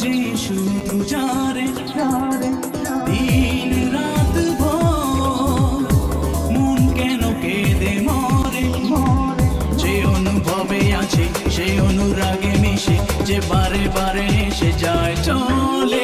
যে শুধু যারে দিন রাত ভোর মন কেন কেঁদে মরে মরে। যে অনুভবে আছে সে অনুরাগে মিশে যে বারে বারে এসে যায় চলে।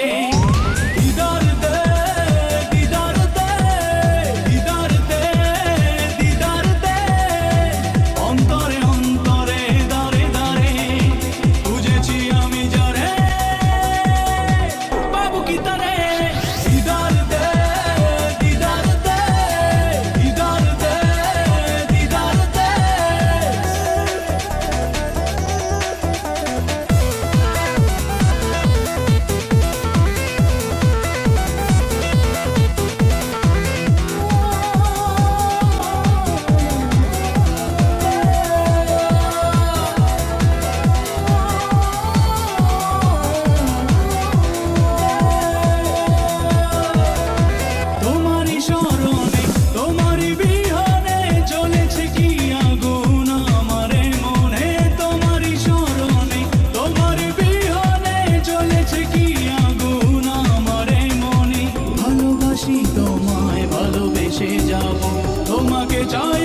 ভালোবেসে যাব। তোমাকে চাই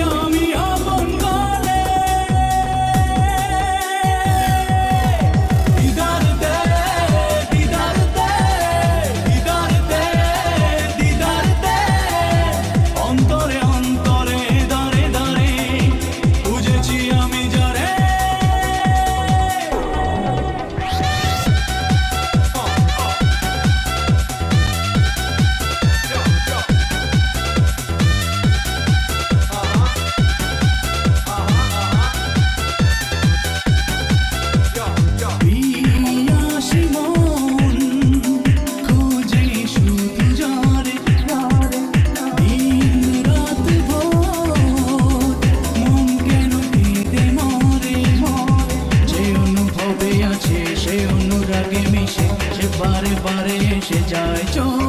写着一